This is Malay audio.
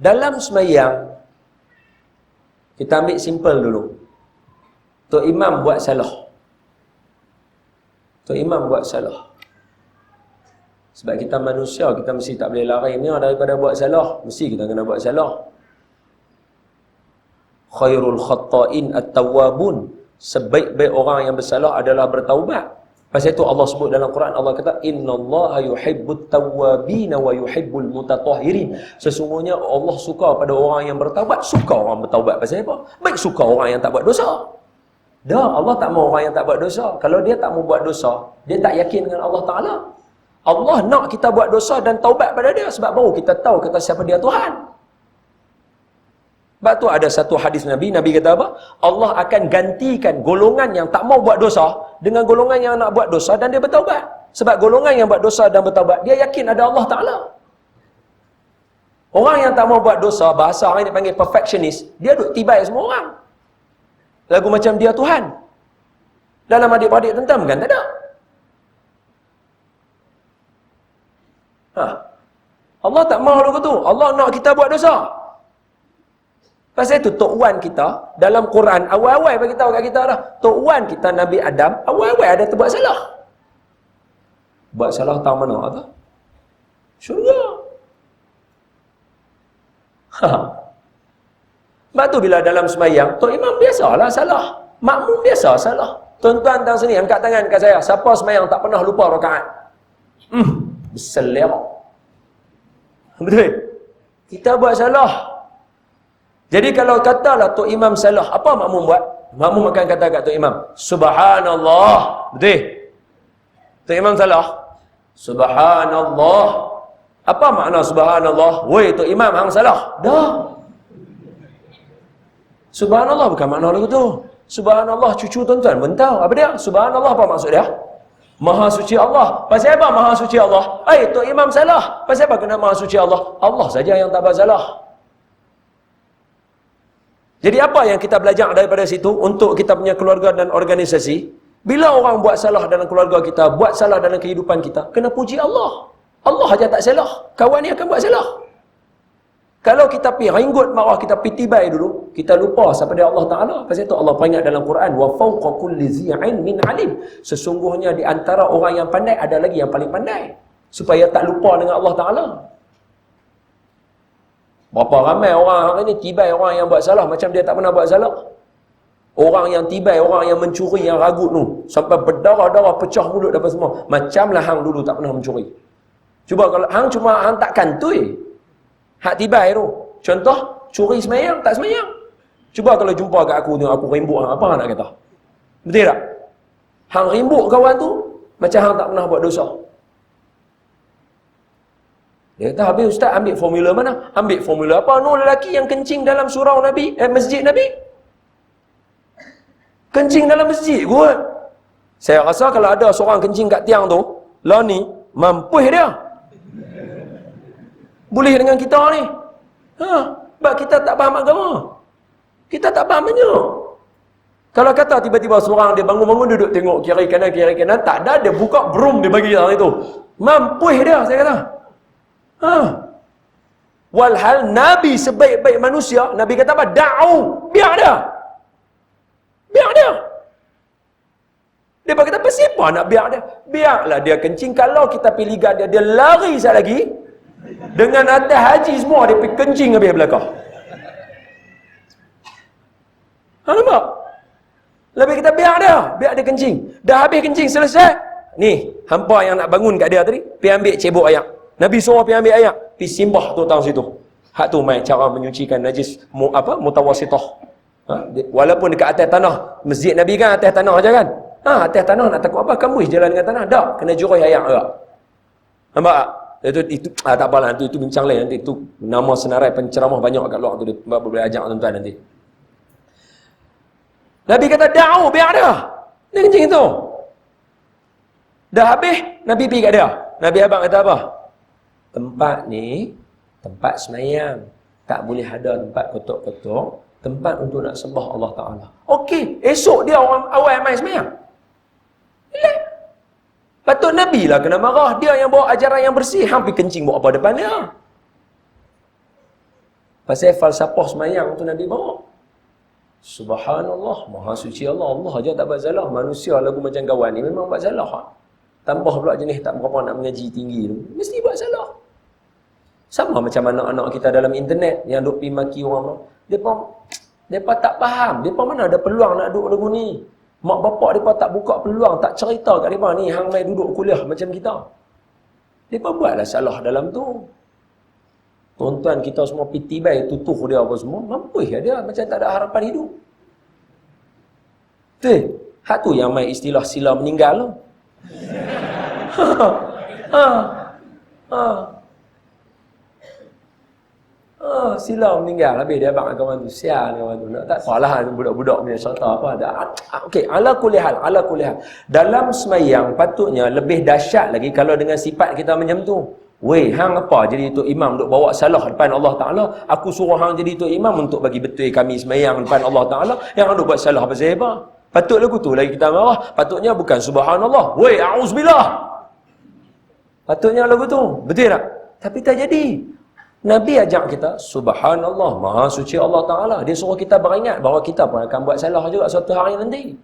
Dalam semayang, kita ambil simple dulu. Tok Imam buat salah. Tok Imam buat salah. Sebab kita manusia, kita mesti tak boleh lari ni daripada buat salah. Mesti kita kena buat salah. Khairul khatta'in at-tawwabun. Sebaik-baik orang yang bersalah adalah bertaubat. Pasal itu Allah sebut dalam Quran Allah kata innallaha yuhibbut tawwabin wa yuhibbul mutatahhirin. Sesungguhnya Allah suka pada orang yang bertaubat, suka orang bertaubat pasal apa? Baik suka orang yang tak buat dosa. Dah Allah tak mau orang yang tak buat dosa. Kalau dia tak mau buat dosa, dia tak yakin dengan Allah Taala. Allah nak kita buat dosa dan taubat pada dia sebab baru kita tahu kata siapa dia Tuhan. Sebab tu ada satu hadis Nabi, Nabi kata apa? Allah akan gantikan golongan yang tak mau buat dosa dengan golongan yang nak buat dosa dan dia bertaubat. Sebab golongan yang buat dosa dan bertaubat, dia yakin ada Allah Ta'ala. Orang yang tak mau buat dosa, bahasa orang ini panggil perfectionist, dia duduk tibai semua orang. Lagu macam dia Tuhan. Dalam adik-adik tentam kan? Tak ada. Ha. Allah tak mahu lagu tu. Allah nak kita buat dosa. Pasal itu Tok Wan kita dalam Quran awal-awal bagi tahu kat kita dah. Tok Wan kita Nabi Adam awal-awal ada terbuat salah. Buat salah tahu mana tu? Syurga. Ha. Sebab tu bila dalam semayang, Tok Imam biasalah salah. Makmum biasa salah. Tuan-tuan dan sini angkat tangan kat saya. Siapa semayang tak pernah lupa rakaat? Hmm, berselera. Betul? Kita buat salah. Jadi kalau katalah Tok Imam salah, apa makmum buat? Makmum akan kata kat Tok Imam, Subhanallah. Betul? Tok Imam salah. Subhanallah. Apa makna Subhanallah? Woi Tok Imam hang salah. Dah. Subhanallah bukan makna lagu tu. Subhanallah cucu tuan-tuan tahu. Apa dia? Subhanallah apa maksud dia? Maha suci Allah. Pasal apa Maha suci Allah? Eh, Tok Imam salah. Pasal apa kena Maha suci Allah? Allah saja yang tak salah. Jadi apa yang kita belajar daripada situ untuk kita punya keluarga dan organisasi? Bila orang buat salah dalam keluarga kita, buat salah dalam kehidupan kita, kena puji Allah. Allah aja tak salah. Kawan ni akan buat salah. Kalau kita pi ringgut marah kita pi tibai dulu, kita lupa siapa dia Allah Taala. Pasal itu Allah peringat dalam Quran, fawqa kulli zi'in min alim. Sesungguhnya di antara orang yang pandai ada lagi yang paling pandai. Supaya tak lupa dengan Allah Taala. Berapa ramai orang hari ni tibai orang yang buat salah macam dia tak pernah buat salah. Orang yang tibai, orang yang mencuri, yang ragut tu. Sampai berdarah-darah, pecah mulut apa semua. Macamlah hang dulu tak pernah mencuri. Cuba kalau hang cuma hang tak kantui. Hak tibai tu. Contoh, curi semayang, tak semayang. Cuba kalau jumpa kat aku tengok aku rimbuk hang, apa hang nak kata? Betul tak? Hang rimbuk kawan tu, macam hang tak pernah buat dosa. Dia kata, habis ustaz ambil formula mana? Ambil formula apa? No lelaki yang kencing dalam surau Nabi, eh masjid Nabi. Kencing dalam masjid kot. Saya rasa kalau ada seorang kencing kat tiang tu, lah ni, mampuh dia. Boleh dengan kita ni. Ha, sebab kita tak faham agama. Kita tak faham banyak. Kalau kata tiba-tiba seorang dia bangun-bangun duduk tengok kiri kanan kiri kanan tak ada dia buka broom dia bagi orang itu. Mampuh dia saya kata. Ha. Walhal Nabi sebaik-baik manusia, Nabi kata apa? Da'u. Biar dia. Biar dia. Dia berkata, apa siapa nak biar dia? Biarlah dia kencing. Kalau kita pilih dia, dia lari sekali lagi. Dengan atas haji semua, dia pergi kencing habis belakang. Ha, nampak? Lebih kita biar dia. Biar dia kencing. Dah habis kencing, selesai. Ni, hampa yang nak bangun kat dia tadi, pergi ambil cebok ayak. Nabi suruh pergi ambil ayak. Pergi simbah tu tahu situ. Hak tu main cara menyucikan najis mu, apa mutawasitah. Ha? Walaupun dekat atas tanah. Masjid Nabi kan atas tanah aja kan? Ha, atas tanah nak takut apa? Kamu jalan dengan tanah. Tak. Kena jurus ayak juga. Nampak? Itu, itu ah, tak apalah nanti itu bincang lain nanti itu nama senarai penceramah banyak kat luar tu dia boleh ajak tuan-tuan nanti. Nabi kata da'u biar dia. Dia kencing itu. Dah habis Nabi pergi kat dia. Nabi abang kata apa? Tempat ni tempat semayang. Tak boleh ada tempat kotor-kotor. Tempat untuk nak sembah Allah Ta'ala. Okey, esok dia orang awal main semayang. Lek. Patut Nabi lah kena marah. Dia yang bawa ajaran yang bersih. Hampir kencing buat apa depan dia. Pasal falsafah semayang tu Nabi bawa. Subhanallah, maha suci Allah. Allah aja tak buat salah. Manusia lagu macam kawan ni memang buat salah. Tambah pula jenis tak berapa nak mengaji tinggi tu. Mesti buat salah. Sama macam anak-anak kita dalam internet yang duk pergi maki orang. Mereka, mereka tak faham. Mereka mana ada peluang nak duduk lagu ni. Mak bapak mereka tak buka peluang, tak cerita kat mereka ni. Hang main duduk kuliah macam kita. Mereka buatlah salah dalam tu. Tuan-tuan kita semua piti baik, tutuh dia apa semua. Mampu ya dia macam tak ada harapan hidup. Tu, hak tu yang main istilah sila meninggal tu. ha, ha, ha. Oh, sila meninggal habis dia abang kawan tu sial kawan tu nak tak salah budak-budak punya serta apa ada okey ala kulihal ala kulihal dalam semayang patutnya lebih dahsyat lagi kalau dengan sifat kita macam tu Weh, hang apa jadi tok imam duk bawa salah depan Allah Taala? Aku suruh hang jadi tok imam untuk bagi betul kami semayang depan Allah Taala. Yang hang duk buat salah apa sebab? Patut lagu tu lagi kita marah. Patutnya bukan subhanallah. Weh, auzubillah. Patutnya lagu tu. Betul tak? Tapi tak jadi. Nabi ajak kita, subhanallah, maha suci Allah Ta'ala. Dia suruh kita beringat bahawa kita pun akan buat salah juga suatu hari nanti.